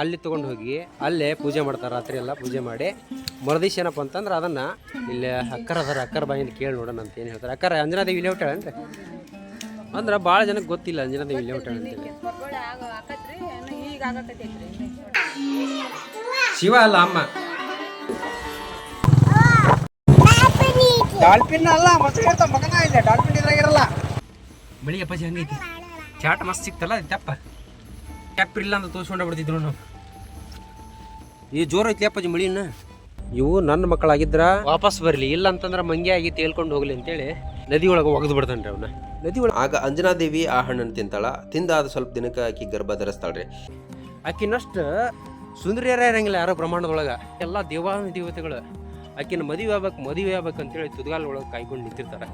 ಅಲ್ಲಿ ತೊಗೊಂಡು ಹೋಗಿ, ಅಲ್ಲೇ ಪೂಜೆ ಮಾಡ್ತಾರೆ, ರಾತ್ರಿ ಎಲ್ಲ ಪೂಜೆ ಮಾಡಿ. ಮರದೀಶ ಏನಪ್ಪ ಅಂತಂದ್ರೆ ಅದನ್ನು ಇಲ್ಲಿ ಅಕ್ಕರ ಅದರ ಅಕ್ಕರ ಬಾಯಿಂದ ಕೇಳಿ ನೋಡೋಣ ಅಂತ ಏನು ಹೇಳ್ತಾರೆ. ಅಕ್ಕರ, ಅಂಜನಾದೇವಿ ಇಲ್ಲೇ ಅಂತ ಅಂದ್ರೆ ಭಾಳ ಜನಕ್ಕೆ ಗೊತ್ತಿಲ್ಲ ಅಂಜನಾದೇವಿ ಇಲ್ಲೇ ಹೋಟೆಲ್ ಆಗಕತ್ತೈತ್ರಿ ಶಿವ ಅಲ್ಲ ಅಮ್ಮ. ಡಾಲ್ಫಿನ್ ಅಲ್ಲ, ಮಸ್ತ್ ಇರ್ತಾವ ಮಗನ ಇಲ್ಲ, ಡಾಲ್ಫಿನ್ ಇದ್ರಾಗಿರಲ್ಲ ಬಳಿ ಅಪ್ಪಾಜಿ ಹಂಗೈತಿ. ಚಾಟ್ ಮಸ್ತ್ ಸಿಕ್ತಲ್ಲ ತೆಪ್ಪ ಇಲ್ಲ ಅಂತ ತೋರಿಸ್ಕೊಂಡ ಬಿಡ್ತಿದ್ರು ನಾವು ಈ ಜೋರ್ ಐತಿ ಅಪ್ಪಾಜಿ ಮಳಿನ ಇವು ನನ್ನ ಮಕ್ಕಳಾಗಿದ್ರ? ವಾಪಸ್ ಬರಲಿ ಇಲ್ಲ ಅಂತಂದ್ರೆ ಮಂಗೆ ಆಗಿ ತೇಲ್ಕೊಂಡು ಹೋಗ್ಲಿ ಅಂತೇಳಿ ನದಿ ಒಳಗೆ ಒಗೆದು ಬಿಡ್ತಾನ್ರಿ ಅವನ್ನ ನದಿ ಒಳಗೆ ಆಗ ಅಂಜನಾದೇವಿ ಆ ಹಣ್ಣನ್ನು ತಿಂತಾಳ ತಿಂದಾದ ಸ್ವಲ್ಪ ದಿನಕ್ಕೆ ಆಕಿ ಗರ್ಭ ಧರಿಸ್ತಾಳ್ರಿ. ಆಕಿನಷ್ಟು ಸುಂದರಿಯರ ಇರಂಗಿಲ್ಲ ಯಾರೋ ಬ್ರಹ್ಮಾಂಡದೊಳಗೆ. ಎಲ್ಲ ದೇವಾನು ದೇವತೆಗಳು ಆಕಿನ ಮದುವೆ ಆಗ್ಬೇಕು ಮದುವೆ ಆಗ್ಬೇಕು ಅಂತೇಳಿ ತುದಗಾಲ ಒಳಗೆ ಕಾಯ್ಕೊಂಡು ನಿಂತಿರ್ತಾರೆ.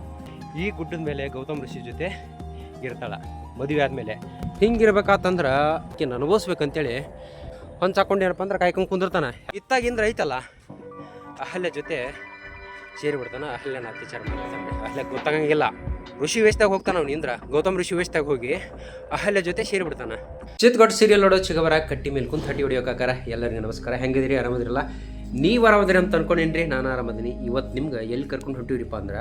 ಈ ಗುಡ್ಡದ ಮೇಲೆ ಗೌತಮ್ ಋಷಿ ಜೊತೆ ಇರ್ತಾಳ ಮದುವೆ ಆದಮೇಲೆ. ಹಿಂಗಿರ್ಬೇಕಾತಂದ್ರೆ ಆಕಿನ ಅನುಭವಿಸ್ಬೇಕಂತೇಳಿ ಹೊಂಚ್ ಹಾಕೊಂಡು ಏನಪ್ಪ ಅಂದ್ರೆ ಕಾಯ್ಕೊಂಡು ಕುಂದಿರ್ತಾನೆ. ಇತ್ತಾಗಿಂದ್ರೆ ಐತಲ್ಲ ಅಹಲ್ಯ ಜೊತೆ ಸೇರಿ ಬಿಡ್ತಾನೆ ಅಹಲ್ಯನ ಅತ್ಯಾಚಾರ ಮಾಡ್ತಾನೆ. ಅಹಲ್ಯ ಗೊತ್ತಾಗಂಗಿಲ್ಲ. ಋಷಿ ವೇಷದಾಗ ಹೋಗ್ತಾನ ಅವ್ನು ಇಂದ್ರ. ಗೌತಮ್ ಋಷಿ ವೇಷದಾಗ ಹೋಗಿ ಅಹಲ್ಯ ಜೊತೆ ಸೇರಿ ಬಿಡ್ತಾನೆ ಚಿತ್ಗಟ್ಟು ಸೀರಿಯಲ್ ನೋಡೋ ಚಿಗವರ ಕಟ್ಟಿ ಮೇಲೆ ಕುಂತ ಹಟ್ಟಿ ಹೊಡಿಯೋಕಾಕಾರ ಎಲ್ಲರಿಗೂ ನಮಸ್ಕಾರ. ಹೆಂಗಿದ್ರಿ ಆರಾಮದಿರಲ್ಲ? ನೀವು ಆರಾಮದಿರಿ ಅಂತ ಅನ್ಕೊಂಡೇನ್ರಿ? ನಾನು ಆರಾಮದಿನಿ. ಇವತ್ತು ನಿಮ್ಗೆ ಎಲ್ಲಿ ಕರ್ಕೊಂಡು ಹೊಂಟಿವ್ರಿಪ್ಪ ಅಂದ್ರೆ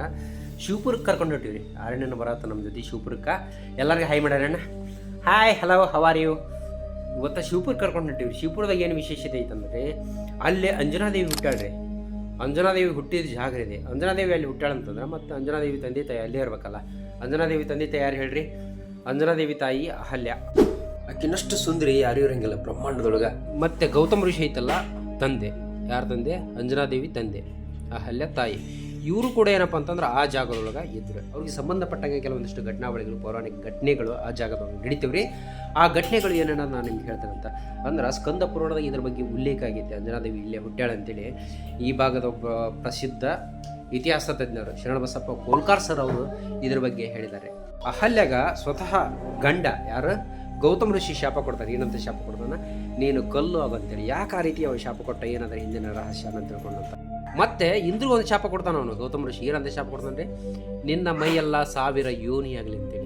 ಶಿವಪುರಕ್ಕೆ ಕರ್ಕೊಂಡು ಹೊಂಟಿವ್ರಿ. ಆರಣ್ಯನ ಬರತ್ತ ನಮ್ಮ ಜೊತೆ ಶಿವಪುರಕ್ಕೆ ಎಲ್ಲರಿಗೂ hi ಮಾಡ್ಯಾರಣ್ಣ hi hello how are you ಇವತ್ತು ಶಿವಪುರ ಕರ್ಕೊಂಡು ಹೊಂಟಿವ್ರಿ ಶಿವಪುರದಾಗ ಏನು ವಿಶೇಷತೆ ಐತಂದ್ರೆ ಅಲ್ಲೇ ಅಂಜನಾದೇವಿ ಹುಟ್ಟಾಳ್ರಿ ಅಂಜನಾದೇವಿ ಹುಟ್ಟಿದ ಜಾಗ ಇದೆ. ಅಂಜನಾದೇವಿ ಅಲ್ಲಿ ಹುಟ್ಟಾಳ ಅಂತಂದ್ರೆ ಮತ್ತು ಅಂಜನಾದೇವಿ ತಂದೆ ತಾಯಿ ಅಲ್ಲೇ ಇರ್ಬೇಕಲ್ಲ. ಅಂಜನಾದೇವಿ ತಂದೆ ತಾಯಿ ಯಾರು ಹೇಳ್ರಿ. ಅಂಜನಾದೇವಿ ತಾಯಿ ಅಹಲ್ಯ. ಆಕಿನಷ್ಟು ಸುಂದರಿ ಯಾರು ಇರಂಗಿಲ್ಲ ಬ್ರಹ್ಮಾಂಡದೊಳಗೆ. ಮತ್ತು ಗೌತಮ ಋಷಿ ಐತಲ್ಲ ತಂದೆ. ಯಾರ ತಂದೆ? ಅಂಜನಾದೇವಿ ತಂದೆ. ಅಹಲ್ಯ ತಾಯಿ. ಇವರು ಕೂಡ ಏನಪ್ಪ ಅಂತಂದ್ರೆ ಆ ಜಾಗದೊಳಗೆ ಇದ್ರು. ಅವ್ರಿಗೆ ಸಂಬಂಧಪಟ್ಟಂಗೆ ಕೆಲವೊಂದಿಷ್ಟು ಘಟನಾವಳಿಗಳು, ಪೌರಾಣಿಕ ಘಟನೆಗಳು ಆ ಜಾಗದೊಳಗೆ ನಡೀತೀವ್ರಿ. ಆ ಘಟನೆಗಳು ಏನನ್ನ ನಾನು ನಿಮ್ಗೆ ಹೇಳ್ತೇನೆ ಅಂತ ಅಂದ್ರೆ ಸ್ಕಂದ ಪುರಾಣದಾಗ ಇದ್ರ ಬಗ್ಗೆ ಉಲ್ಲೇಖ ಆಗೈತೆ. ಅಂಜನಾದೇವಿ ಇಲ್ಲೇ ಹುಟ್ಟ್ಯಾಳ ಅಂತೇಳಿ. ಈ ಭಾಗದ ಒಬ್ಬ ಪ್ರಸಿದ್ಧ ಇತಿಹಾಸ ತಜ್ಞರು ಶರಣಬಸಪ್ಪ ಕೋಲ್ಕಾರ್ ಸರ್ ಅವರು ಇದ್ರ ಬಗ್ಗೆ ಹೇಳಿದ್ದಾರೆ. ಅಹಲ್ಯಾಗ ಸ್ವತಃ ಗಂಡ ಯಾರು? ಗೌತಮ್ ಋಷಿ ಶಾಪ ಕೊಡ್ತಾರೆ. ಏನಂತ ಶಾಪ ಕೊಡ್ತಾನ? ನೀನು ಕಲ್ಲು ಆಗಂತೇಳಿ ಯಾಕೆ ಆ ರೀತಿ ಅವ ಶಾಪ ಕೊಟ್ಟ? ಏನಾದ್ರೆ ಹಿಂದಿನ ರಹಸ್ಯ ಅಂತ. ತಿಳ್ಕೊಂಡಂತ ಮತ್ತೆ ಇಂದ್ರಿಗೂ ಒಂದು ಶಾಪ ಕೊಡ್ತಾನ ಅವನು. ಗೌತಮ ಋಷಿ ಏನಂತ ಶಾಪ ಕೊಡ್ತಾನೆ ನಿನ್ನ ಮೈಯೆಲ್ಲ ಸಾವಿರ ಯೋನಿ ಆಗಲಿ ಅಂತೇಳಿ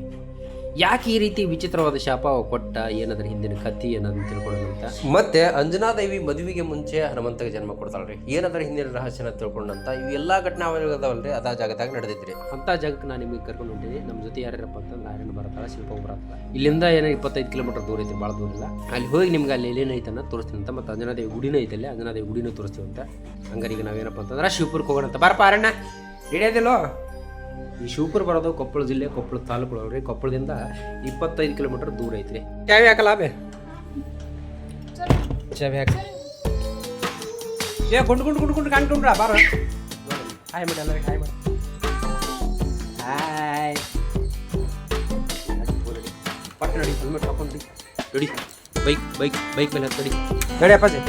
ಯಾಕೆ ಈ ರೀತಿ ವಿಚಿತ್ರವಾದ ಶಾಪ ಕೊಟ್ಟ? ಏನಾದ್ರ ಹಿಂದಿನ ಕಥಿ ಏನಾದ್ರು ತಿಳ್ಕೊಂಡಂತ ಮತ್ತೆ ಅಂಜನಾದೇವಿ ಮದುವೆಗೆ ಮುಂಚೆ ಹನುಮಂತಗೆ ಜನ್ಮ ಕೊಡ್ತಾಳ್ರಿ. ಏನಾದ್ರ ಹಿಂದಿನ ರಹಸ್ಯನ ತಿಳ್ಕೊಂಡಂತ ಇವು ಎಲ್ಲಾ ಘಟನಾವಳಿಗಳು ಅದಾವಲ್ರಿ ಅದ ಜಾಗದಾಗ ನಡೆದಿದ್ರಿ. ಅಂತ ಜಾಗಕ್ಕೆ ನಾನು ನಿಮಗೆ ಕರ್ಕೊಂಡು ಹೊಂಟೀನಿ. ನಮ್ಮ ಜೊತೆ ಯಾರ್ಯಾರಪ್ಪ ಅಂತಂದ್ರೆ ನಾರಾಯಣ ಬರತ್ತಾಳ ಶಿಲ್ಪ ಬರತ್ತಲ್ಲ ಇಲ್ಲಿಂದ ಏನೋ ಇಪ್ಪತ್ತೈದು ಕಿಲೋಮೀಟರ್ ದೂರ ಐತಿ ಭಾಳ ದೂರ ಇಲ್ಲ. ಅಲ್ಲಿ ಹೋಗಿ ನಿಮ್ಗೆ ಅಲ್ಲಿ ಏನೇನೈತನ್ನ ತೋರಿಸ್ತೀನಿ ಅಂತ ಮತ್ತೆ ಅಂಜನಾದೇವಿ ಗುಡಿನೂ ಐತಲ್ಲಿ ಅಂಜನಾದೇವಿ ಗುಡಿನೂ ತೋರಿಸ್ತೀವಿ ಅಂತ. ಹಂಗಾರಿಗೆ ನಾವೇನಪ್ಪ ಅಂತಂದ್ರೆ ಶಿವಪುರಕ್ಕೆ ಹೋಗೋಣ ಅಂತ. ಬಾರಪ್ಪ ಅರಣ್ಯ. ಹಿಡಿಯೋದಿಲ್ಲೋ ಈ ಶಿವಪುರ ಬರೋದು ಕೊಪ್ಪಳ ಜಿಲ್ಲೆ ಕೊಪ್ಪಳ ತಾಲೂಕು ರೀ ಕೊಪ್ಪಳದಿಂದ ಇಪ್ಪತ್ತೈದು ಕಿಲೋಮೀಟರ್ ದೂರ ಐತ್ರಿ. ಚಾವಿ ಹಾಕಲ್ಲ ಬೇ ಚಾವಿ ಹಾಕ. ಏ ಗುಂಡು ಗುಂಡು ಗುಂಡು ಗುಂಡು ಬಾರ. ಹಾಯ್ ಮಾಡಿ ಎಲ್ಲರಿಗೆ ಹಾಯ್ ಮಾಡಿ ಹಾಯ್ ಪಟ್ಟ ನಡಿ ಹೆಲ್ಮೆಟ್ ಹಾಕೊಂಡು ನೋಡಿ. ಬೈಕ್ ಬೈಕ್ ಬೈಕ್ ಮೇಲೆ ಹತ್ತಡಿ ನಡಿ ಅಪ್ಪಾಜಿ.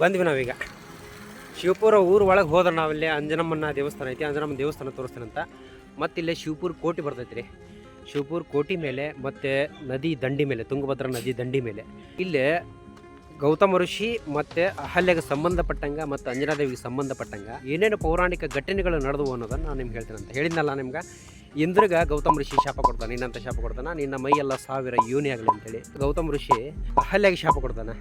ಬಂದ್ವಿ ನಾವೀಗ. ಶಿವಪುರ ಊರು ಒಳಗೆ ಹೋದ್ರೆ ನಾವಲ್ಲಿ ಅಂಜನಮ್ಮನ ದೇವಸ್ಥಾನ ಐತಿ ಅಂಜನಮ್ಮ ದೇವಸ್ಥಾನ ತೋರಿಸ್ತೀನಂತ ಮತ್ತು ಇಲ್ಲೇ ಶಿವಪುರ ಕೋಟಿ ಬರ್ತೈತಿ ರೀ ಶಿವಪುರ ಕೋಟಿ ಮೇಲೆ, ಮತ್ತು ನದಿ ದಂಡಿ ಮೇಲೆ, ತುಂಗಭದ್ರಾ ನದಿ ದಂಡಿ ಮೇಲೆ. ಇಲ್ಲೇ ಗೌತಮ ಋಷಿ ಮತ್ತು ಅಹಲ್ಯಗೆ ಸಂಬಂಧಪಟ್ಟಂಗೆ ಮತ್ತು ಅಂಜನಾದೇವಿಗೆ ಸಂಬಂಧಪಟ್ಟಂಗೆ ಏನೇನು ಪೌರಾಣಿಕ ಘಟನೆಗಳು ನಡೆದವು ಅನ್ನೋದನ್ನು ನಾನು ನಿಮ್ಗೆ ಹೇಳ್ತೇನೆ ಅಂತ. ಹೇಳಿದ್ನಲ್ಲ ನಿಮ್ಗೆ? ಇಂದ್ರಗ ಗೌತಮ್ ಋಷಿ ಶಾಪ ಕೊಡ್ತಾನೆ, ನಿನ್ನಂತ ಶಾಪ ಕೊಡ್ತಾನೆ, ನಿನ್ನ ಮೈಯೆಲ್ಲ ಸಾವಿರ ಯೋನಿ ಆಗಲಿ ಅಂತೇಳಿ. ಗೌತಮ ಋಷಿ ಅಹಲ್ಯಾಗಿ ಶಾಪ ಕೊಡ್ತಾನೆ.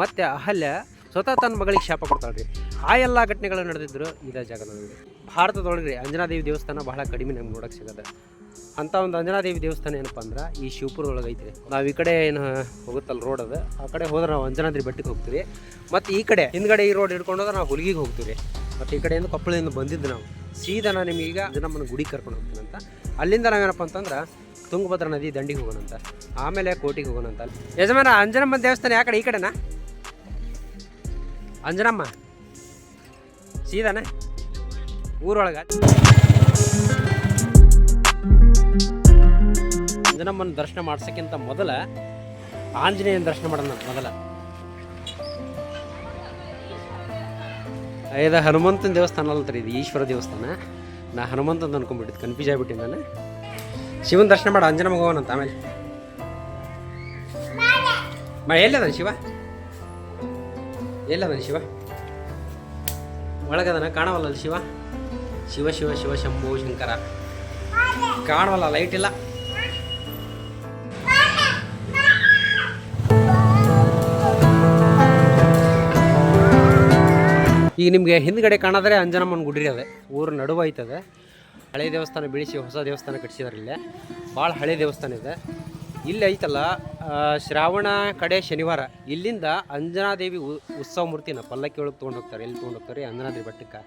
ಮತ್ತು ಅಹಲ್ಯ ಸ್ವತಃ ತನ್ನ ಮಗಳಿಗೆ ಶಾಪ ಕೊಡ್ತಾಳ್ರಿ. ಆ ಎಲ್ಲ ಘಟನೆಗಳು ನಡೆದಿದ್ರು ಇದೇ ಜಾಗದಲ್ಲಿ. ಭಾರತದೊಳಗೆ ಅಂಜನಾದೇವಿ ದೇವಸ್ಥಾನ ಬಹಳ ಕಡಿಮೆ ನಮ್ಗೆ ನೋಡಕ್ಕೆ ಸಿಗತ್ತೆ. ಅಂಥ ಒಂದು ಅಂಜನಾದೇವಿ ದೇವಸ್ಥಾನ ಏನಪ್ಪ ಅಂದ್ರೆ ಈ ಶಿವಪುರದೊಳಗೆ ರೀ ನಾವು ಈ ಕಡೆ ಏನು ಹೋಗುತ್ತಲ್ಲ ರೋಡ್ ಅದು, ಆ ಕಡೆ ಹೋದ್ರೆ ನಾವು ಅಂಜನಾದ್ರಿ ಬೆಟ್ಟಕ್ಕೆ ಹೋಗ್ತೀವಿ. ಮತ್ತು ಈ ಕಡೆ ಹಿಂದ್ಗಡೆ ಈ ರೋಡ್ ಹಿಡ್ಕೊಂಡು ಹೋದ್ರೆ ನಾವು ಹುಲಿಗಿಗೆ ಹೋಗ್ತೀವಿ. ಮತ್ತು ಈ ಕಡೆಯಿಂದ ಕೊಪ್ಪಳದಿಂದ ಬಂದಿದ್ದು ನಾವು, ಸೀದಾ ನಾನು ನಿಮಗೀಗ ಅಂಜನಮ್ಮನ ಗುಡಿ ಕರ್ಕೊಂಡು ಹೋಗ್ತೀನಿ ಅಂತ. ಅಲ್ಲಿಂದ ನಾವೇನಪ್ಪ ಅಂತಂದ್ರೆ ತುಂಗಭದ್ರಾ ನದಿ ದಂಡಿಗೆ ಹೋಗೋಣಂತ, ಆಮೇಲೆ ಕೋಟಿಗೆ ಹೋಗೋಣಂತ. ಯಜಮಾನ ಅಂಜನಮ್ಮ ದೇವಸ್ಥಾನ ಯಾಕಡೆ ಈ ಕಡೆನಾ? ಅಂಜನಮ್ಮ ಸೀದಾನೆ ಊರೊಳಗೆ. ಅಂಜನಮ್ಮನ ದರ್ಶನ ಮಾಡ್ಸೋಕ್ಕಿಂತ ಮೊದಲ ಆಂಜನೇಯನ ದರ್ಶನ ಮಾಡೋಣ ಮೊದಲ. ಇದು ಹನುಮಂತನ ದೇವಸ್ಥಾನ ಅಲ್ಲ ಇದು ಈಶ್ವರ ದೇವಸ್ಥಾನ. ನಾ ಹನುಮಂತಂದು ಅನ್ಕೊಂಡ್ಬಿಟ್ಟಿದ್ದು ಕನ್ಫ್ಯೂಸ್ ಆಗ್ಬಿಟ್ಟಿನಿ ನಾನು. ಶಿವನ ದರ್ಶನ ಮಾಡ ಅಂಜನ ಹೋಗೋಣಂತ ಆಮೇಲೆ. ಮಾ ಎಲ್ಲದ ಶಿವ? ಎಲ್ಲದ ಶಿವ. ಒಳಗದನ ಕಾಣವಲ್ಲ ಶಿವ? ಶಿವ ಶಿವ ಶಿವ, ಶಂಭು, ಶಂಕರ. ಕಾಣವಲ್ಲ ಲೈಟ್ ಇಲ್ಲ. ಈಗ ನಿಮಗೆ ಹಿಂದ್ಗಡೆ ಕಾಣಾದ್ರೆ ಅಂಜನಮ್ಮನ ಗುಡಿ ಅದೇ. ಊರ ನಡುವೆ ಐತದೆ ಹಳೆ ದೇವಸ್ಥಾನ ಬೆಳೆಸಿ ಹೊಸ ದೇವಸ್ಥಾನ ಕಟ್ಟಿಸಿದಾರೆ ಇಲ್ಲೇ. ಭಾಳ ಹಳೆ ದೇವಸ್ಥಾನ ಇದೆ. ಇಲ್ಲಿ ಐತಲ್ಲ ಶ್ರಾವಣ ಕಡೆ ಶನಿವಾರ. ಇಲ್ಲಿಂದ ಅಂಜನಾದೇವಿ ಉತ್ಸವ ಮೂರ್ತಿನ ಪಲ್ಲಕ್ಕಿ ಒಳಗೆ ತೊಗೊಂಡು ಹೋಗ್ತಾರೆ. ಎಲ್ಲಿ ತೊಗೊಂಡು ಹೋಗ್ತಾರೆ? ಅಂಜನಾದೇವಿ ಬೆಟ್ಟಕ್ಕೆ.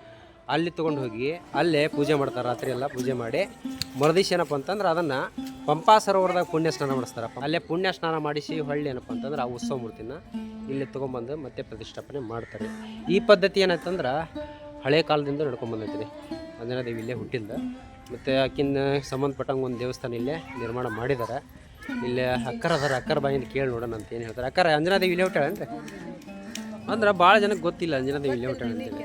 ಅಲ್ಲಿ ತೊಗೊಂಡು ಹೋಗಿ, ಅಲ್ಲೇ ಪೂಜೆ ಮಾಡ್ತಾರೆ, ರಾತ್ರಿ ಎಲ್ಲ ಪೂಜೆ ಮಾಡಿ. ಮರದೀಶ ಏನಪ್ಪ ಅಂತಂದ್ರೆ ಅದನ್ನು ಪಂಪಾ ಸರೋವರದಾಗ ಪುಣ್ಯ ಸ್ನಾನ ಮಾಡಿಸ್ತಾರೆ ಅಲ್ಲೇ ಪುಣ್ಯ ಸ್ನಾನ ಮಾಡಿಸಿ ಹೊಳ್ಳಿ ಏನಪ್ಪ ಅಂತಂದ್ರೆ ಆ ಉತ್ಸವ ಮೂರ್ತಿನ ಇಲ್ಲಿ ತೊಗೊಂಬಂದು ಮತ್ತೆ ಪ್ರತಿಷ್ಠಾಪನೆ ಮಾಡ್ತಾರೆ. ಈ ಪದ್ಧತಿ ಏನಂತಂದ್ರೆ ಹಳೆ ಕಾಲದಿಂದ ನಡ್ಕೊಂಬಂದೈತಿ ಅಂಜನಾದೇವಿ ಇಲ್ಲೇ ಹುಟ್ಟಿಲ್ಲ ಮತ್ತು ಆಕಿನ ಸಂಬಂಧಪಟ್ಟಂಗೆ ಒಂದು ದೇವಸ್ಥಾನ ಇಲ್ಲೇ ನಿರ್ಮಾಣ ಮಾಡಿದ್ದಾರೆ ಇಲ್ಲೇ ಅಕ್ಕರ ಅದಾರ ಅಕ್ಕರ ಬಾಯಿಂದ ಕೇಳಿ ನೋಡೋಣ ಅಂತ ಏನು ಹೇಳ್ತಾರೆ. ಅಕ್ಕರ ಅಂಜನಾದೇವಿ ಇಲ್ಲೇ ಅಂತ ಅಂದ್ರೆ? ಭಾಳ ಜನಕ್ಕೆ ಗೊತ್ತಿಲ್ಲ ಅಂಜನಾದೇವಿ ಇಲ್ಲೇ ಹುಟ್ಟಾಳ ಬರ್ತಾಳೆ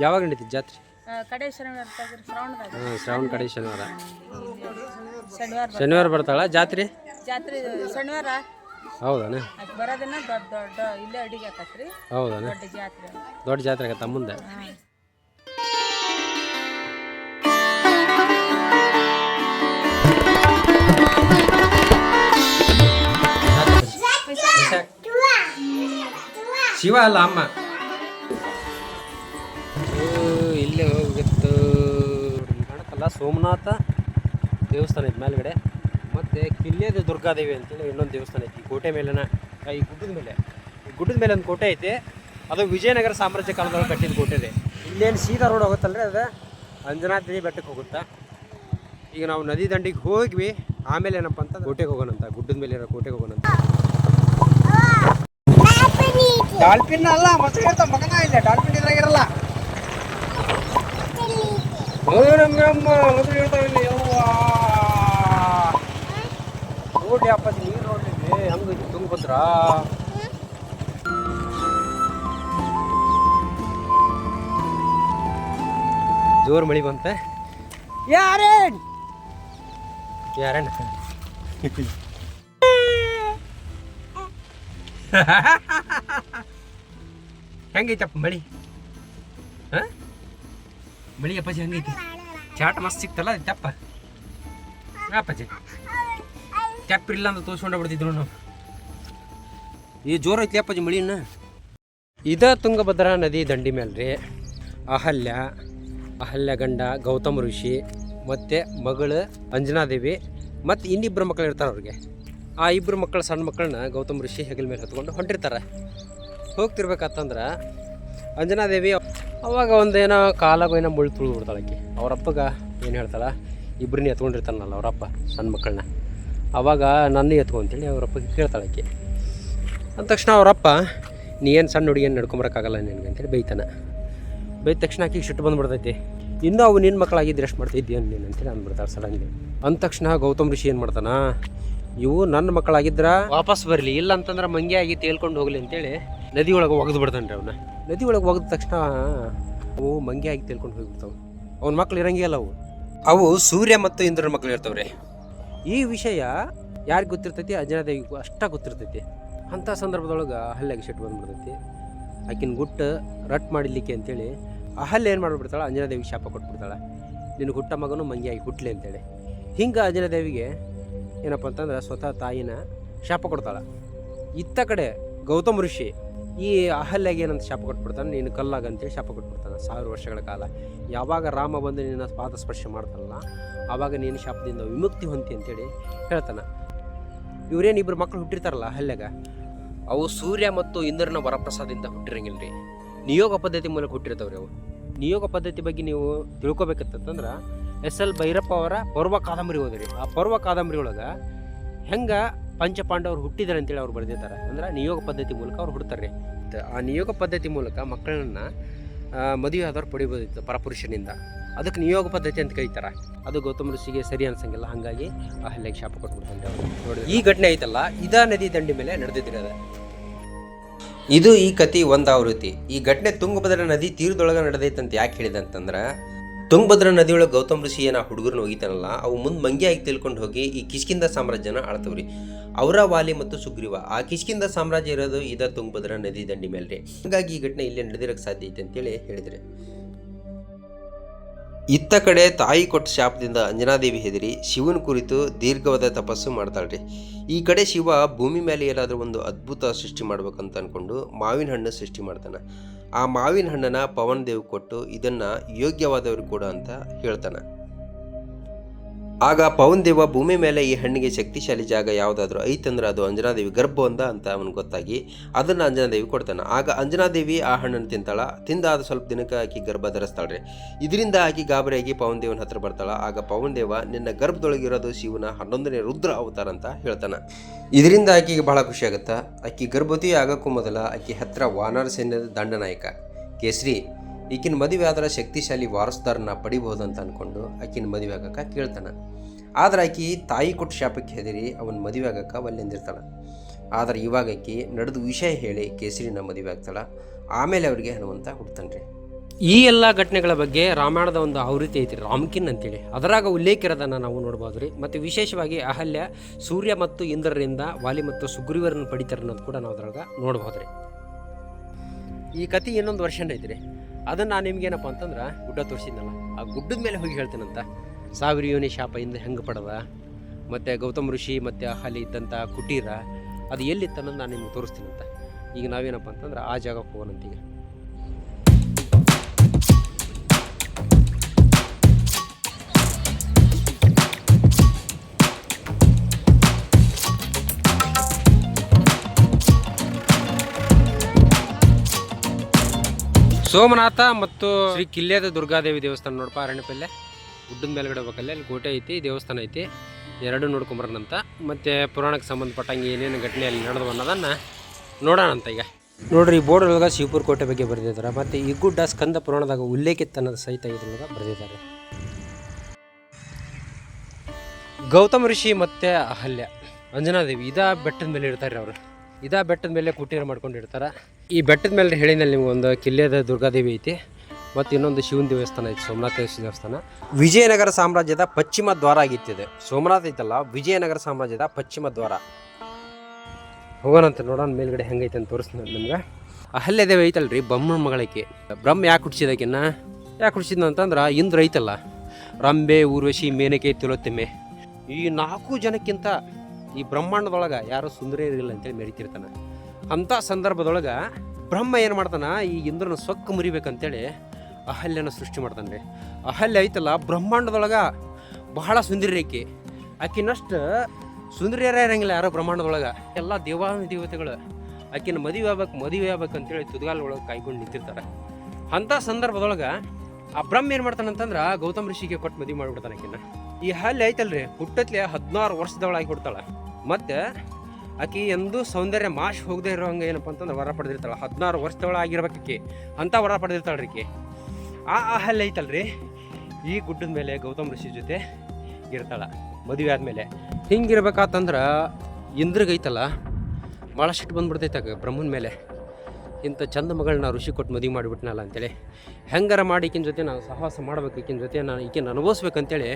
ಯಾವಾಗ ನಡೀತಿ ಜಾತ್ರೆ? ಕಡೆ ಶನಿವಾರ ಶ್ರಾವಣ ಕಡೆ ಶನಿವಾರ. ಶನಿವಾರ ಬರ್ತಾಳ ಜಾತ್ರೆ? ಜಾತ್ರೆ ಶನಿವಾರ. ಹೌದಾನ? ಬರೋದನ್ನ ದೊಡ್ಡ ದೊಡ್ಡ ಇಲ್ಲೇ ಅಡಿಗೆ ಆಕತ್ರಿ. ಹೌದಾನೆ? ದೊಡ್ಡ ಜಾತ್ರೆ. ದೊಡ್ಡ ಜಾತ್ರೆ ಆಗತ್ತ ಮುಂದೆ? ಶಿವ ಅಲ್ಲ ಅಮ್ಮ? ಇಲ್ಲೇ ಹೋಗಿತ್ತು ಕಾಣತ್ತಲ್ಲ ಸೋಮನಾಥ ದೇವಸ್ಥಾನ ಇದ್ ಮೇಲ್ಗಡೆ. ಮತ್ತು ಕಿಲ್ಲೇದ ದುರ್ಗಾದೇವಿ ಅಂತೇಳಿ ಇನ್ನೊಂದು ದೇವಸ್ಥಾನ ಐತಿ. ಕೋಟೆ ಮೇಲೆನ ಆ, ಈ ಗುಡ್ಡದ ಮೇಲೆ. ಗುಡ್ಡದ ಮೇಲೆ ಒಂದು ಕೋಟೆ ಐತಿ. ಅದು ವಿಜಯನಗರ ಸಾಮ್ರಾಜ್ಯ ಕಾಲದೊಳಗೆ ಕಟ್ಟಿದ ಕೋಟೆ ಇದೆ. ಇಲ್ಲೇನು ಸೀದಾ ರೋಡ್ ಹೋಗುತ್ತಲ್ರಿ ಅದು? ಅಂಜನಾದ್ರಿ ಬೆಟ್ಟಕ್ಕೆ ಹೋಗುತ್ತಾ? ಈಗ ನಾವು ನದಿ ದಂಡಿಗೆ ಹೋಗ್ವಿ ಆಮೇಲೆ ಏನಪ್ಪ ಅಂತ ಕೋಟೆಗೆ ಹೋಗೋಣಂತ ಗುಡ್ಡದ ಮೇಲೆ ಇರೋ ಕೋಟೆಗೆ ಹೋಗೋಣಂತ ಡಾಲ್ಫಿನ್ ಅಲ್ಲ ಮೊಸರು ಇರ್ತಾವ ಮಗನ ಇಲ್ಲ ಡಾಲ್ಫಿನ್ ಇದ್ರಾಗಿರಲ್ಲ ಇರ್ತಾವ ನೋಡ್ಲಿ ಅಪ್ಪ ನೀರು ನೋಡ್ಲಿ ಹಂಗ ತುಂಗಭದ್ರ ಜೋರು ಮಳಿ ಬಂತ? ಯಾರೇನ್? ಯಾರೇನ್? ಹೆಂಗೈತಪ್ಪ ಮಳಿ? ಹಾಂ? ಮಳಿ ಅಪ್ಪಾಜಿ ಹೆಂಗೈತಿ? ಚಾಟ್ ಮಸ್ತ್ ಸಿಕ್ತಲ್ಲ ಅದು ತೆಪ್ಪ ಅಪ್ಪಾಜಿ. ತೆಪ್ಪ ಇಲ್ಲ ಅಂತ ತೋರಿಸ್ಕೊಂಡ ಬಿಡ್ತಿದ್ರು ಈ ಜೋರ ಐತಿ ಅಪ್ಪಾಜಿ ಮಳಿನ ಇದ ತುಂಗಭದ್ರಾ ನದಿ ದಂಡಿ ಮೇಲೆ ರೀ. ಅಹಲ್ಯ ಅಹಲ್ಯ ಗಂಡ ಗೌತಮ ಋಷಿ, ಮತ್ತು ಮಗಳು ಅಂಜನಾದೇವಿ ಮತ್ತು ಇನ್ನಿಬ್ಬರು ಮಕ್ಕಳು ಇರ್ತಾರೆ ಅವ್ರಿಗೆ. ಆ ಇಬ್ಬರು ಮಕ್ಕಳು ಸಣ್ಣ ಮಕ್ಕಳನ್ನ ಗೌತಮ ಋಷಿ ಹೆಗಲ ಮೇಲೆ ಹತ್ಕೊಂಡು ಹೊಂಟಿರ್ತಾರೆ. ಹೋಗ್ತಿರ್ಬೇಕಂತಂದ್ರೆ ಅಂಜನಾದೇವಿ ಅವಾಗ ಒಂದೇನೋ ಕಾಲಾಗ ಏನೋ ಮುಳ್ಳು ತುಳಿದು ಬಿಡ್ತಾಳೆ ಆಕಿ ಏನು ಹೇಳ್ತಾಳೆ? ಇಬ್ಬರನ್ನ ಎತ್ಕೊಂಡಿರ್ತಾನಲ್ಲ ಅವರಪ್ಪ ಸಣ್ಣ ಮಕ್ಕಳನ್ನ ಅವಾಗ ನನ್ನ ಎತ್ಕೊ ಅಂತೇಳಿ ಅವರಪ್ಪ ಕೇಳ್ತಾಳೆ ಆಕಿ. ಅಂದ ತಕ್ಷಣ ಅವರಪ್ಪ ನೀ ಏನು ಸಣ್ಣ ಹುಡುಗಿ ಏನು ನಡ್ಕೊಂಬರಕ್ಕಾಗಲ್ಲ ನಿನಗೆ? ಅಂತೇಳಿ ಬೈತಾನೆ. ಬೈದ ತಕ್ಷಣ ಆಕೆಗೆ ಸಿಟ್ಟು ಬಂದುಬಿಡ್ತೈತಿ. ಇನ್ನೂ ಅವು ನಿನ್ನ ಮಕ್ಕಳಾಗಿದ್ದು ಎಷ್ಟು ಮಾಡ್ತಿದ್ದೀಯ ನೀನು? ಅಂತೇಳಿ ಅಂದ್ಬಿಡ್ತಾಳೆ ಸಡನ್ಲಿ. ಅಂದ ತಕ್ಷಣ ಗೌತಮ್ ಋಷಿ ಏನು ಮಾಡ್ತಾನೆ ಇವು ನನ್ನ ಮಕ್ಕಳಾಗಿದ್ರ ವಾಪಸ್ ಬರಲಿ ಇಲ್ಲ ಅಂತಂದ್ರೆ ಮಂಗೆ ಆಗಿ ತೇಲ್ಕೊಂಡು ಹೋಗ್ಲಿ ಅಂತೇಳಿ ನದಿ ಒಳಗೆ ಒಗೆದು ಬಿಡ್ತಾನೆ ರೀ ಅವನ್ನ ನದಿ ಒಳಗೆ ಒಗೆದ ತಕ್ಷಣ ಅವು ಮಂಗೆ ಆಗಿ ತೇಲ್ಕೊಂಡು ಹೋಗಿಬಿಡ್ತಾವೆ. ಅವನ ಮಕ್ಳು ಇರಂಗಿಲ್ಲ ಅವು. ಅವು ಸೂರ್ಯ ಮತ್ತು ಇಂದ್ರನ ಮಕ್ಕಳು ಇರ್ತಾವ್ರಿ. ಈ ವಿಷಯ ಯಾರಿಗೆ ಗೊತ್ತಿರ್ತೈತಿ? ಅಂಜನಾದೇವಿಗೂ ಅಷ್ಟ ಗೊತ್ತಿರ್ತೈತಿ. ಅಂಥ ಸಂದರ್ಭದೊಳಗೆ ಅಹಲ್ಯಾಗೆ ಸಿಟ್ಟು ಬಂದ್ಬಿಡ್ತೈತಿ. ಆಕಿನ ಗುಟ್ಟು ರಟ್ ಮಾಡಿಲಿಕ್ಕೆ ಅಂತೇಳಿ ಅಹಲ್ಯ ಏನು ಮಾಡಿಬಿಡ್ತಾಳೆ? ಅಂಜನಾದೇವಿಗೆ ಶಾಪ ಕೊಟ್ಬಿಡ್ತಾಳೆ. ನಿನ್ನ ಹುಟ್ಟ ಮಗನು ಮಂಗಿಯಾಗಿ ಹುಟ್ಟಲಿ ಅಂತೇಳಿ. ಹಿಂಗೆ ಅಂಜನಾದೇವಿಗೆ ಏನಪ್ಪ ಅಂತಂದ್ರೆ ಸ್ವತಃ ತಾಯಿನ ಶಾಪ ಕೊಡ್ತಾಳೆ. ಇತ್ತ ಕಡೆ ಗೌತಮ ಋಷಿ ಈ ಅಹಲ್ಯಾಗೆ ಏನಂತ ಶಾಪ ಕೊಟ್ಬಿಡ್ತಾನೆ? ನೀನು ಕಲ್ಲಾಗ ಅಂತೇಳಿ ಶಾಪ ಕೊಟ್ಬಿಡ್ತಾನೆ. ಸಾವಿರ ವರ್ಷಗಳ ಕಾಲ. ಯಾವಾಗ ರಾಮ ಬಂದು ನಿನ್ನ ಪಾದ ಸ್ಪರ್ಶ ಮಾಡ್ತಾನಲ್ಲ ಆವಾಗ ನೀನು ಶಾಪದಿಂದ ವಿಮುಕ್ತಿ ಹೊಂತಿ ಅಂತೇಳಿ ಹೇಳ್ತಾನೆ. ಇವರೇನು ಇಬ್ಬರು ಮಕ್ಕಳು ಹುಟ್ಟಿರ್ತಾರಲ್ಲ ಹಲ್ಲೆಗ ಅವು ಸೂರ್ಯ ಮತ್ತು ಇಂದ್ರನ ವರಪ್ರಸಾದದಿಂದ ಹುಟ್ಟಿರಂಗಿಲ್ಲ ರೀ ನಿಯೋಗ ಪದ್ಧತಿ ಮೂಲಕ ಹುಟ್ಟಿರ್ತಾವ್ರಿ ಅವು. ನಿಯೋಗ ಪದ್ಧತಿ ಬಗ್ಗೆ ನೀವು ತಿಳ್ಕೊಬೇಕಂತಂದ್ರೆ ಎಸ್ ಎಲ್ ಭೈರಪ್ಪ ಅವರ ಪರ್ವ ಕಾದಂಬರಿ ಓದಿರಿ. ಆ ಪರ್ವ ಕಾದಂಬರಿ ಒಳಗೆ ಹೆಂಗೆ ಪಂಚಪಾಂಡವರು ಹುಟ್ಟಿದ್ದಾರೆ ಅಂತೇಳಿ ಅವ್ರು ಬರೆದಿದ್ದಾರೆ ಅಂದ್ರೆ ನಿಯೋಗ ಪದ್ಧತಿ ಮೂಲಕ ಅವ್ರು ಹುಡ್ತಾರೆ ಆ ನಿಯೋಗ ಪದ್ಧತಿ ಮೂಲಕ ಮಕ್ಕಳನ್ನ ಮದುವೆ ಆದವ್ರು ಪಡಿಬೋದಿತ್ತು ಪರಪುರುಷನಿಂದ. ಅದಕ್ಕೆ ನಿಯೋಗ ಪದ್ಧತಿ ಅಂತ ಕರೀತಾರೆ. ಅದು ಗೌತಮ ಋಷಿಗೆ ಸರಿ ಅನ್ಸಂಗಿಲ್ಲ, ಹಾಗಾಗಿ ಅಹಲ್ಯಗೆ ಶಾಪ ಕೊಟ್ಬಿಡ್ತಾನೆ. ನೋಡಿ ಈ ಘಟನೆ ಐತಲ್ಲ, ಇದಾ ನದಿ ದಂಡಿ ಮೇಲೆ ನಡೆದಿದ್ರಿ ಅದ. ಇದು ಈ ಕತಿ ಒಂದು ಆವೃತ್ತಿ. ಈ ಘಟನೆ ತುಂಗಭದ್ರಾ ನದಿ ತೀರದೊಳಗೆ ನಡೆದೈತಂತ ಯಾಕೆ ಹೇಳಿದಂತಂದ್ರೆ, ತುಂಗಭದ್ರಾ ನದಿಯೊಳಗೆ ಗೌತಮ್ ಋಷಿ ಏನ ಹುಡುಗರನ್ನ ಹೋಗಿತಾನಲ್ಲ ಅವು ಮುಂದೆ ಮಂಗಿಯಾಗಿ ತಿಳ್ಕೊಂಡು ಹೋಗಿ ಈ ಕಿಷ್ಕಿಂದ ಸಾಮ್ರಾಜ್ಯನ ಆಳ್ತವ್ರಿ. ಅವರ ವಾಲಿ ಮತ್ತು ಸುಗ್ರೀವ, ಆ ಕಿಷ್ಕಿಂದ ಸಾಮ್ರಾಜ್ಯ ಇರೋದು ಇದ ತುಂಗಭದ್ರಾ ನದಿ ದಂಡಿ ಮೇಲೆ ರೀ ಹಾಗಾಗಿ ಈ ಘಟನೆ ಇಲ್ಲೇ ನಡೆದಿರಕ್ಕೆ ಸಾಧ್ಯ ಐತೆ ಅಂತೇಳಿ ಹೇಳಿದ್ರೆ. ಇತ್ತ ಕಡೆ ತಾಯಿ ಕೊಟ್ಟ ಶಾಪದಿಂದ ಅಂಜನಾದೇವಿ ಹೆದರಿ ಶಿವನ ಕುರಿತು ದೀರ್ಘವಾದ ತಪಸ್ಸು ಮಾಡ್ತಾಳ್ರಿ. ಈ ಕಡೆ ಶಿವ ಭೂಮಿ ಮೇಲೆ ಏನಾದರೂ ಒಂದು ಅದ್ಭುತ ಸೃಷ್ಟಿ ಮಾಡ್ಬೇಕಂತ ಅಂದ್ಕೊಂಡು ಮಾವಿನ ಹಣ್ಣು ಸೃಷ್ಟಿ ಮಾಡ್ತಾನೆ. ಆ ಮಾವಿನ ಹಣ್ಣನ್ನು ಪವನ್ ದೇವ್ ಕೊಟ್ಟು ಇದನ್ನು ಯೋಗ್ಯವಾದವರು ಕೂಡ ಅಂತ ಹೇಳ್ತಾನೆ. ಆಗ ಪವನ್ ದೇವ ಭೂಮಿ ಮೇಲೆ ಈ ಹಣ್ಣಿಗೆ ಶಕ್ತಿಶಾಲಿ ಜಾಗ ಯಾವುದಾದ್ರೂ ಐತಂದ್ರೆ ಅದು ಅಂಜನಾದೇವಿ ಗರ್ಭವಂದ ಅಂತ ಅವನಿಗೆ ಗೊತ್ತಾಗಿ ಅದನ್ನು ಅಂಜನಾದೇವಿ ಕೊಡ್ತಾನೆ. ಆಗ ಅಂಜನಾದೇವಿ ಆ ಹಣ್ಣನ್ನು ತಿಂತಾಳ. ತಿಂದಾದ ಸ್ವಲ್ಪ ದಿನಕ್ಕೆ ಆಕಿ ಗರ್ಭ ಧರಿಸ್ತಾಳ್ರಿ. ಇದರಿಂದ ಆಕಿ ಗಾಬರಿಯಾಗಿ ಪವನ್ ದೇವನ ಹತ್ರ ಬರ್ತಾಳ. ಆಗ ಪವನ್ ದೇವ ನಿನ್ನ ಗರ್ಭದೊಳಗಿರೋದು ಶಿವನ ಹನ್ನೊಂದನೇ ರುದ್ರ ಅವತಾರ ಅಂತ ಹೇಳ್ತಾನೆ. ಇದರಿಂದ ಆಕಿಗೆ ಬಹಳ ಖುಷಿ ಆಗುತ್ತಾ? ಆಕಿ ಗರ್ಭವತಿ ಆಗೋಕ್ಕೂ ಮೊದಲ ಆಕಿ ಹತ್ರ ವಾನರ ಸೈನ್ಯದ ದಂಡನಾಯಕ. ಕೇಸರಿ ಈಕಿನ ಮದುವೆ ಆದ್ರೆ ಶಕ್ತಿಶಾಲಿ ವಾರಸ್ದಾರನ್ನ ಪಡಿಬಹುದು ಅಂತ ಅನ್ಕೊಂಡು ಆಕಿನ ಮದುವೆ ಆಗಕ್ಕೆ ಕೇಳ್ತಾನೆ. ಆದ್ರೆ ಆಕಿ ತಾಯಿ ಕೊಟ್ಟ ಶಾಪಕ್ಕೆ ಹೆದರಿ ಅವನ ಮದುವೆ ಆಗಕ್ಕೆ ಒಲ್ಲೆಂದಿರ್ತಾಳೆ. ಆದ್ರೆ ಇವಾಗ ಆಕಿ ನಡೆದ ವಿಷಯ ಹೇಳಿ ಕೇಸರಿನ ಮದುವೆ ಆಗ್ತಾಳೆ. ಆಮೇಲೆ ಅವರಿಗೆ ಹನುಮಂತ ಹುಡ್ತಾನ್ರಿ. ಈ ಎಲ್ಲ ಘಟನೆಗಳ ಬಗ್ಗೆ ರಾಮಾಯಣದ ಒಂದು ಆವೃತ್ತಿ ಐತಿ ರಾಮ್ಕಿನ್ ಅಂತೇಳಿ. ಅದರಾಗ ಉಲ್ಲೇಖ ಇರೋದನ್ನು ನಾವು ನೋಡ್ಬೋದು ರೀ ಮತ್ತು ವಿಶೇಷವಾಗಿ ಅಹಲ್ಯ ಸೂರ್ಯ ಮತ್ತು ಇಂದ್ರರಿಂದ ವಾಲಿ ಮತ್ತು ಸುಗ್ರೀವರನ್ನು ಪಡಿತಾರೆ ಅನ್ನೋದು ಕೂಡ ನಾವು ಅದರಾಗ ನೋಡ್ಬೋದು ರೀ ಈ ಕತೆ ಇನ್ನೊಂದು ವರ್ಷನ್ ಐತ್ರಿ. ಅದನ್ನು ನಾನು ನಿಮ್ಗೇನಪ್ಪ ಅಂತಂದ್ರೆ ಗುಡ್ಡ ತೋರಿಸಿದ್ನಲ್ಲ, ಆ ಗುಡ್ಡದ ಮೇಲೆ ಹೋಗಿ ಹೇಳ್ತೇನಂತ. ಸಾವಿರ ಯೋನಿ ಶಾಪ ಇಂದ ಹೆಂಗೆ ಪಡೆದ? ಮತ್ತು ಗೌತಮ್ ಋಷಿ ಮತ್ತು ಅಲ್ಲಿ ಇದ್ದಂಥ ಕುಟೀರ, ಅದು ಎಲ್ಲಿತ್ತನ್ನೋದು ನಾನು ನಿಮ್ಗೆ ತೋರಿಸ್ತೀನಂತ. ಈಗ ನಾವೇನಪ್ಪ ಅಂತಂದ್ರೆ ಆ ಜಾಗಕ್ಕೆ ಹೋಗೋಣಂತ ಸೋಮನಾಥ ಮತ್ತು ಶ್ರೀ ಕಿಲ್ಲೆದ ದುರ್ಗಾದೇವಿ ದೇವಸ್ಥಾನ ನೋಡಪ್ಪ, ಅರಣ್ಯಪಲ್ಲೆ. ಗುಡ್ಡದ ಮೇಲ್ಗಡೆ ಹೋಗ್ಬೇಕಲ್ಲ ಅಲ್ಲಿ ಕೋಟೆ ಐತಿ, ದೇವಸ್ಥಾನ ಐತಿ. ಎರಡು ನೋಡ್ಕೊಂಬರೋಣಂತ ಮತ್ತು ಪುರಾಣಕ್ಕೆ ಸಂಬಂಧಪಟ್ಟಂಗೆ ಏನೇನು ಘಟನೆ ಅಲ್ಲಿ ನಡೆದು ಅನ್ನೋದನ್ನು ನೋಡೋಣಂತ ಈಗ. ನೋಡ್ರಿ, ಈ ಬೋರ್ಡ್ ಒಳಗೆ ಶಿವಪುರ ಕೋಟೆ ಬಗ್ಗೆ ಬರೆದಿದ್ದಾರೆ ಮತ್ತು ಈ ಗುಡ್ಡ ಸ್ಕಂದ ಪುರಾಣದಾಗ ಉಲ್ಲೇಖಿತ ಅನ್ನೋದು ಸಹಿತ ಇದ್ರೊಳಗೆ ಬರೆದಿದ್ದಾರೆ ಗೌತಮ ಋಷಿ ಮತ್ತು ಅಹಲ್ಯ, ಅಂಜನಾದೇವಿ, ಇದ ಬೆಟ್ಟದ ಮೇಲೆ ಇರ್ತಾರೆ ಅವರು. ಇದಾ ಬೆಟ್ಟದ ಮೇಲೆ ಕುಟೀರ ಮಾಡ್ಕೊಂಡಿರ್ತಾರೆ. ಈ ಬೆಟ್ಟದ ಮೇಲೆ ಹೇಳಿನಲ್ಲಿ ಒಂದು ಕಿಲ್ಲೆದ ದುರ್ಗಾದೇವಿ ಐತಿ, ಮತ್ತು ಇನ್ನೊಂದು ಶಿವನ ದೇವಸ್ಥಾನ ಐತಿ, ಸೋಮನಾಥ ದೇವಸ್ಥಾನ. ವಿಜಯನಗರ ಸಾಮ್ರಾಜ್ಯದ ಪಶ್ಚಿಮ ದ್ವಾರ ಆಗಿತ್ತಿದೆ. ಸೋಮನಾಥ ಐತಲ್ಲ, ವಿಜಯನಗರ ಸಾಮ್ರಾಜ್ಯದ ಪಶ್ಚಿಮ ದ್ವಾರ. ಹೋಗೋಣಂತ ನೋಡೋಣ ಮೇಲ್ಗಡೆ ಹೆಂಗೈತೆ ಅಂತ ತೋರಿಸ್ತೀನಿ ನಿಮ್ಗೆ. ಅಹಲ್ಯ ದೇವಿ ಐತಲ್ರಿ, ಬ್ರಹ್ಮನ ಮಗಳಕ್ಕೆ ಬ್ರಹ್ಮ ಯಾಕೆ ಹುಡ್ಸಿದಕಿನ್ನ ಯಾಕೆ ಹುಡ್ಸಿದ್ನ ಅಂತಂದ್ರೆ, ಇಂದ್ರ ಐತಲ್ಲ. ರಂಬೆ, ಊರ್ವಶಿ, ಮೇನಕೆ, ತಿಲೋತ್ತಮೆ. ಈ ನಾಲ್ಕು ಜನಕ್ಕಿಂತ ಈ ಬ್ರಹ್ಮಾಂಡದೊಳಗೆ ಯಾರು ಸುಂದರ ಇರಲಿಲ್ಲ ಅಂತೇಳಿ ಮೆರಿತಿರ್ತಾನೆ. ಅಂಥ ಸಂದರ್ಭದೊಳಗೆ ಬ್ರಹ್ಮ ಏನು ಮಾಡ್ತಾನೆ? ಈ ಇಂದ್ರನ ಸೊಕ್ಕು ಮುರಿಬೇಕಂತೇಳಿ ಅಹಲ್ಯನ ಸೃಷ್ಟಿ ಮಾಡ್ತಾನೆ ರೀ ಅಹಲ್ಯ ಐತಲ್ಲ, ಬ್ರಹ್ಮಾಂಡದೊಳಗೆ ಬಹಳ ಸುಂದರಿ ಐಕಿ ಆಕಿನಷ್ಟು ಸುಂದರಿಯರ ಇರಂಗಿಲ್ಲ ಯಾರೋ ಬ್ರಹ್ಮಾಂಡದೊಳಗೆ. ಎಲ್ಲ ದೇವಾನು ದೇವತೆಗಳು ಆಕಿನ ಮದುವೆ ಆಗ್ಬೇಕು ಮದುವೆ ಆಗ್ಬೇಕು ಅಂತೇಳಿ ತುದಿಗಾಲ ಒಳಗೆ ಕಾಯ್ಕೊಂಡು ನಿಂತಿರ್ತಾರೆ. ಅಂಥ ಸಂದರ್ಭದೊಳಗೆ ಆ ಬ್ರಹ್ಮ ಏನು ಮಾಡ್ತಾನಂತಂದ್ರೆ ಗೌತಮ್ ಋಷಿಗೆ ಕೊಟ್ಟು ಮದುವೆ ಮಾಡಿಬಿಡ್ತಾನೆ ಆಕಿನ. ಈ ಹಲ್ಲು ಐತಲ್ರಿ, ಹುಟ್ಟತ್ಲೆ ಹದಿನಾರು ವರ್ಷದವಳಾಗಿ ಹುಡ್ತಾಳೆ. ಮತ್ತೆ ಆಕಿ ಎಂದೂ ಸೌಂದರ್ಯ ಮಾಶ್ ಹೋಗದೆ ಇರೋ ಹಂಗೆ ಏನಪ್ಪ ಅಂತಂದ್ರೆ ವರ ಪಡೆದಿರ್ತಾಳೆ. ಹದಿನಾರು ವರ್ಷದವಳ ಆಗಿರ್ಬೇಕು ಆಕಿ. ಅಂಥ ವರ ಪಡೆದಿರ್ತಾಳೆ ರೀ ಆ ಆ ಹಲ್ಲಿ ಐತಲ್ರಿ. ಈ ಗುಡ್ಡದ ಮೇಲೆ ಗೌತಮ್ ಋಷಿ ಜೊತೆ ಇರ್ತಾಳೆ, ಮದುವೆ ಆದಮೇಲೆ. ಹಿಂಗಿರ್ಬೇಕಾತಂದ್ರೆ ಇಂದ್ರಿಗೈತಲ್ಲ ಭಾಳ ಸಿಟ್ಟು ಬಂದ್ಬಿಡ್ತೈತೆ ಬ್ರಹ್ಮನ ಮೇಲೆ. ಇಂಥ ಚಂದ ಮಗಳನ್ನ ಋಷಿ ಕೊಟ್ಟು ಮದುವೆ ಮಾಡಿಬಿಟ್ನಲ್ಲ ಅಂತೇಳಿ. ಹೆಂಗಾರ ಮಾಡಿ ಈಕಿನ ಜೊತೆ ನಾನು ಸಹವಾಸ ಮಾಡ್ಬೇಕು, ಈಕಿನ ಜೊತೆ ನಾನು ಈಕಿನ ಅನುಭವಿಸ್ಬೇಕಂತೇಳಿ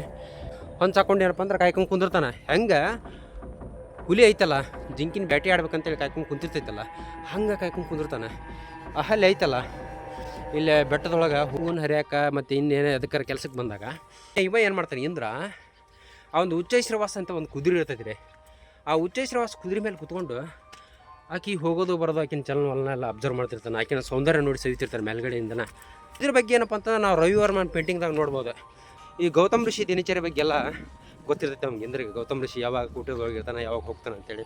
ಹೊಂಚ್ ಹಾಕೊಂಡು ಏನಪ್ಪ ಅಂದ್ರೆ ಕಾಯ್ಕೊಂಡು ಕುಂದಿರ್ತಾನೆ. ಹೆಂಗೆ? ಹುಲಿ ಐತಲ್ಲ, ಜಿಂಕಿನ ಬೇಟೆ ಆಡ್ಬೇಕಂತೇಳಿ ಕಾಯ್ಕೊಂಡು ಕುಂತಿರ್ತೈತಲ್ಲ, ಹಂಗೆ ಕಾಯ್ಕೊಂಡು ಕುಂದಿರ್ತಾನೆ. ಅಹಲ್ಲಿ ಐತಲ್ಲ, ಇಲ್ಲೇ ಬೆಟ್ಟದೊಳಗೆ ಹೂವನ್ನ ಹರಿಯಾಕ ಮತ್ತು ಇನ್ನೇನು ಅದಕ್ಕಾರ ಕೆಲ್ಸಕ್ಕೆ ಬಂದಾಗ, ಇವ ಏನು ಮಾಡ್ತಾನೆ ಇಂದ್ರ, ಆ ಒಂದು ಉಚ್ಚೈಶ್ರವಾಸ ಅಂತ ಒಂದು ಕುದುರೆ ಇರ್ತೈತಿ ರೀ ಆ ಉಚ್ಚೈಶ್ರವಾಸ ಕುದುರೆ ಮೇಲೆ ಕುತ್ಕೊಂಡು ಆಕಿ ಹೋಗೋದು ಬರೋದು ಆಕಿನ ಚಲನವಲನೆಲ್ಲ ಅಬ್ಸರ್ವ್ ಮಾಡ್ತಿರ್ತಾನೆ. ಆಕಿನ ಸೌಂದರ್ಯ ನೋಡಿ ಸವಿತಿರ್ತಾರೆ ಮೇಲ್ಗಡೆಯಿಂದನ. ಇದ್ರ ಬಗ್ಗೆ ಏನಪ್ಪ ಅಂತಂದ್ರೆ ನಾವು ರವಿವರ್ಮನ್ ಪೇಂಟಿಂಗ್ದಾಗ ನೋಡ್ಬೋದು. ಈ ಗೌತಮ್ ಋಷಿ ದಿನಚರಿ ಬಗ್ಗೆ ಎಲ್ಲ ಗೊತ್ತಿರ್ತೈತೆ ಅವ್ನಿಗೆ ಅಂದ್ರೆ ಗೌತಮ್ ಋಷಿ ಯಾವಾಗ ಊಟಕ್ಕೆ ಹೋಗಿರ್ತಾನೆ ಯಾವಾಗ ಹೋಗ್ತಾನೆ ಅಂತೇಳಿ.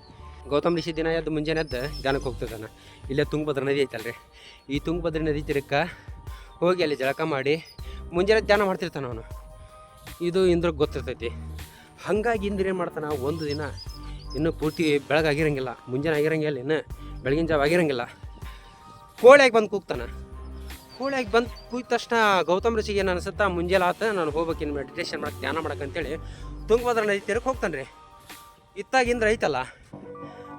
ಗೌತಮ್ ಋಷಿ ದಿನ ಎದ್ದು ಮುಂಜಾನೆ ಎದ್ದು ಧ್ಯಾನಕ್ಕೆ ಹೋಗ್ತಿದ್ದಾನೆ. ಇಲ್ಲೇ ತುಂಗಭದ್ರ ನದಿ ಐತಲ್ರಿ. ಈ ತುಂಗಭದ್ರ ನದಿ ತಿರಕ್ಕ ಹೋಗಿ ಅಲ್ಲಿ ಜಳಕ ಮಾಡಿ ಮುಂಜಾನೆ ಧ್ಯಾನ ಮಾಡ್ತಿರ್ತಾನೆ ಅವನು. ಇದು ಇಂದ್ರಿಗೆ ಗೊತ್ತಿರ್ತೈತಿ. ಹಾಗಾಗಿ ಇಂದ್ರ ಏನು ಮಾಡ್ತಾನೆ, ಒಂದು ದಿನ ಇನ್ನೂ ಪೂರ್ತಿ ಬೆಳಗಾಗಿರಂಗಿಲ್ಲ ಮುಂಜಾನೆ ಆಗಿರಂಗಿಲ್ಲ, ಇನ್ನು ಬೆಳಗಿನ ಜಾವ ಆಗಿರಂಗಿಲ್ಲ. ಕೋಳಿಯಾಗಿ ಬಂದು ಕೂಗ್ತಾನೆ. ಕೋಳಿಯಾಗಿ ಬಂದು ಕೂಯ್ದ ತಕ್ಷಣ ಗೌತಮ್ ಋಷಿಗೆ ಏನು ಅನಿಸುತ್ತ ಮುಂಜಾನೆ ಆತ, ನಾನು ಹೋಗ್ಬೇಕಿನ್ನು ಮೆಡಿಟೇಷನ್ ಮಾಡಕ್ಕೆ ಧ್ಯಾನ ಮಾಡಕ್ಕೆ ಅಂತೇಳಿ ತುಂಗಭದ್ರ ನದಿ ತೀರಕ್ಕೆ ಹೋಗ್ತಾನೆ ರೀ. ಇತ್ತಾಗಿಂದ್ರೆ ಐತಲ್ಲ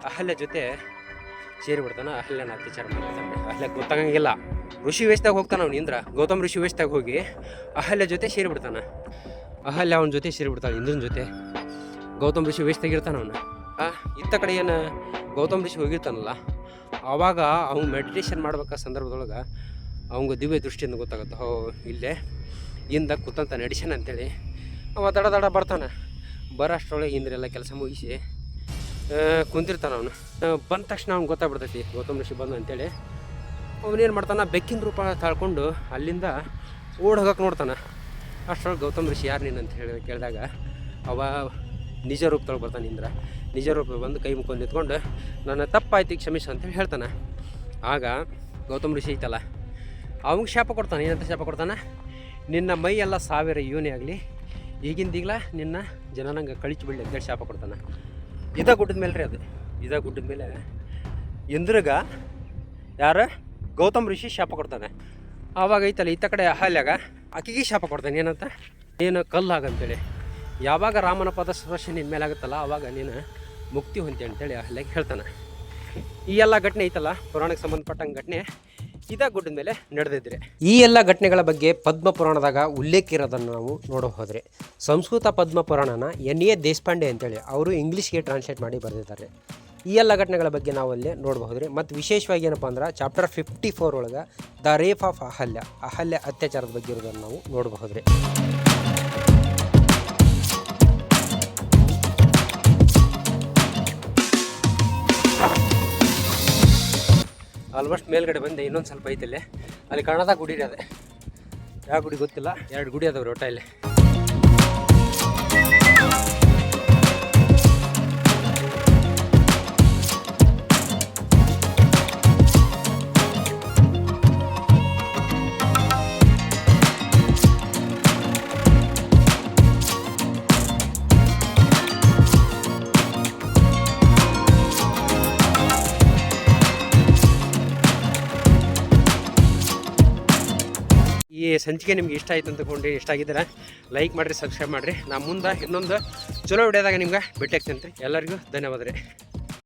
ಅಹಲ್ಯ ಜೊತೆ ಸೇರಿ ಬಿಡ್ತಾನೆ ಅಹಲ್ಯನ ಅತ್ಯಾಚಾರ ಮಾಡ್ತಾನೆ ಅಹಲ್ಯ ಗೊತ್ತಾಗಂಗಿಲ್ಲ. ಋಷಿ ವೇಷದಾಗ ಹೋಗ್ತಾನೆ ಅವ್ನು ಇಂದ್ರ, ಗೌತಮ್ ಋಷಿ ವೇಷದಾಗ ಹೋಗಿ ಅಹಲ್ಯ ಜೊತೆ ಸೇರಿ ಬಿಡ್ತಾನೆ ಅಹಲ್ಯ ಅವನ ಜೊತೆ ಸೇರಿ ಬಿಡ್ತಾಳೆ ಇಂದ್ರನ ಜೊತೆ. ಗೌತಮ್ ಋಷಿ ವೇಷದಾಗ ಇರ್ತಾನೆ ಅವನು. ಇತ್ತ ಕಡೆ ಏನು ಗೌತಮ್ ಋಷಿ ಹೋಗಿರ್ತಾನಲ್ಲ, ಆವಾಗ ಅವನು ಮೆಡಿಟೇಷನ್ ಮಾಡ್ಬೇಕಾದ ಸಂದರ್ಭದೊಳಗೆ ಅವಂಗೆ ದಿವ್ಯ ದೃಷ್ಟಿಯಿಂದ ಗೊತ್ತಾಗುತ್ತೆ, ಹೋ, ಇಲ್ಲೇ, ಇಂದ ಕೂತಂತ ನಡೆಸ್ಯಾನ ಅಂತೇಳಿ. ಅವ ದಡ ದಡ ಬರ್ತಾನೆ. ಬರೋಷ್ಟ್ರೊಳಗೆ ಹಿಂದ್ರೆಲ್ಲ ಕೆಲಸ ಮುಗಿಸಿ ಕುಂತಿರ್ತಾನೆ ಅವನು. ಬಂದ ತಕ್ಷಣ ಅವ್ನು ಗೊತ್ತಾಗ್ಬಿಡ್ತೈತಿ, ಗೌತಮ್ ಋಷಿ ಬಂದು ಅಂತೇಳಿ. ಅವನೇನು ಮಾಡ್ತಾನೆ, ಬೆಕ್ಕಿನ ರೂಪ ತಾಳ್ಕೊಂಡು ಅಲ್ಲಿಂದ ಓಡ್ ಹೋಗಕ್ಕೆ ನೋಡ್ತಾನೆ. ಅಷ್ಟರೊಳಗೆ ಗೌತಮ್ ಋಷಿ ಯಾರು ನೀನು ಅಂತ ಹೇಳಿ ಕೇಳಿದಾಗ, ಅವ ನಿಜ ರೂಪದೊಳಗೆ ಬರ್ತಾನೆ ಇಂದ್ರ. ನಿಜ ರೂಪ ಬಂದು ಕೈ ಮುಕ್ಕೊಂಡು ನಿಂತ್ಕೊಂಡು ನನ್ನ ತಪ್ಪಾಯ್ತು, ಕ್ಷಮಿಸ ಅಂತೇಳಿ ಹೇಳ್ತಾನೆ. ಆಗ ಗೌತಮ್ ಋಷಿ ಐತಲ್ಲ ಅವಂಗೆ ಶಾಪ ಕೊಡ್ತಾನೆ, ಏನಂತ ಶಾಪ ಕೊಡ್ತಾನೆ? ನಿನ್ನ ಮೈ ಎಲ್ಲ ಸಾವಿರ ಯೋನಿ ಆಗಲಿ, ಈಗಿಂದೀಗ್ಲ ನಿನ್ನ ಜನನಂಗೆ ಕಳಿಸಿ ಬಿಡಲಿ ಅಂತೇಳಿ ಶಾಪ ಕೊಡ್ತಾನೆ. ಇದ ಗುಡ್ಡದ ಮೇಲೆ ರೀ ಅದು. ಇದ ಗುಡ್ಡದ ಮೇಲೆ ಇಂದ್ರಗ ಯಾರು? ಗೌತಮ್ ಋಷಿ ಶಾಪ ಕೊಡ್ತಾನೆ. ಆವಾಗ ಐತಲ್ಲ ಈತ ಕಡೆ ಅಹಲ್ಯಾಗ ಆಕೆಗೆ ಶಾಪ ಕೊಡ್ತಾನೆ, ಏನಂತ? ನೀನು ಕಲ್ಲಾಗಂತೇಳಿ. ಯಾವಾಗ ರಾಮನ ಪದ ಸ್ಪರ್ಶ ನಿನ್ನ ಮೇಲೆ ಆಗುತ್ತಲ್ಲ ಆವಾಗ ನೀನು ಮುಕ್ತಿ ಹೊಂತಿ ಅಂತೇಳಿ ಅಹಲ್ಯಾಗ ಹೇಳ್ತಾನೆ. ಈ ಎಲ್ಲ ಘಟನೆ ಐತಲ್ಲ, ಪುರಾಣಕ್ಕೆ ಸಂಬಂಧಪಟ್ಟಂಗೆ ಘಟನೆ. ಇದ ಗುಡ್ಡದ ಮೇಲೆ ನಡೆದಿದ್ರೆ. ಈ ಎಲ್ಲ ಘಟನೆಗಳ ಬಗ್ಗೆ ಪದ್ಮ ಪುರಾಣದಾಗ ಉಲ್ಲೇಖ ಇರೋದನ್ನು ನಾವು ನೋಡೋ ಸಂಸ್ಕೃತ ಪದ್ಮ ಪುರಾಣನ ಎನ್ ಎ ದೇಶಪಾಂಡೆ ಅಂತೇಳಿ ಅವರು ಇಂಗ್ಲೀಷ್ಗೆ ಟ್ರಾನ್ಸ್ಲೇಟ್ ಮಾಡಿ ಬರೆದಿದ್ದಾರೆ. ಈ ಎಲ್ಲ ಘಟನೆಗಳ ಬಗ್ಗೆ ನಾವು ಅಲ್ಲೇ ನೋಡಬಹುದ್ರಿ ಮತ್ತು ವಿಶೇಷವಾಗಿ ಏನಪ್ಪ ಅಂದ್ರೆ ಚಾಪ್ಟರ್ ಫಿಫ್ಟಿ ಫೋರ್ ಒಳಗೆ the rape of Ahalya Ahalya ಅತ್ಯಾಚಾರದ ಬಗ್ಗೆ ಇರೋದನ್ನು ನಾವು ನೋಡಬಹುದ್ರಿ ಆಲ್ಮೋಸ್ಟ್ ಮೇಲ್ಗಡೆ ಬಂದೆ, ಇನ್ನೊಂದು ಸ್ವಲ್ಪ ಐತೆ ಅಲ್ಲಿ ಕಾಣದ ಗುಡಿ ಅದೇ. ಯಾವ ಗುಡಿ ಗೊತ್ತಿಲ್ಲ, ಎರಡು ಗುಡಿ ಅದಾವ್ರಿ ಒಟ್ಟ ಇಲ್ಲಿ. ಸಂಚಿಕೆ ನಿಮ್ಗೆ ಇಷ್ಟ ಆಯ್ತು ಅಂತ ಕೊಂಡು ಇಷ್ಟ ಆಗಿದ್ರೆ ಲೈಕ್ ಮಾಡಿರಿ ಸಬ್ಸ್ಕ್ರೈಬ್ ಮಾಡಿರಿ. ನಾ ಮುಂದೆ ಇನ್ನೊಂದು ಚಲೋ ವಿಡಿಯೋದಾಗ ನಿಮ್ಗೆ ಭೇಟಿ ಆಗ್ತೀನಿ ಎಲ್ಲರಿಗೂ ಧನ್ಯವಾದ ರೀ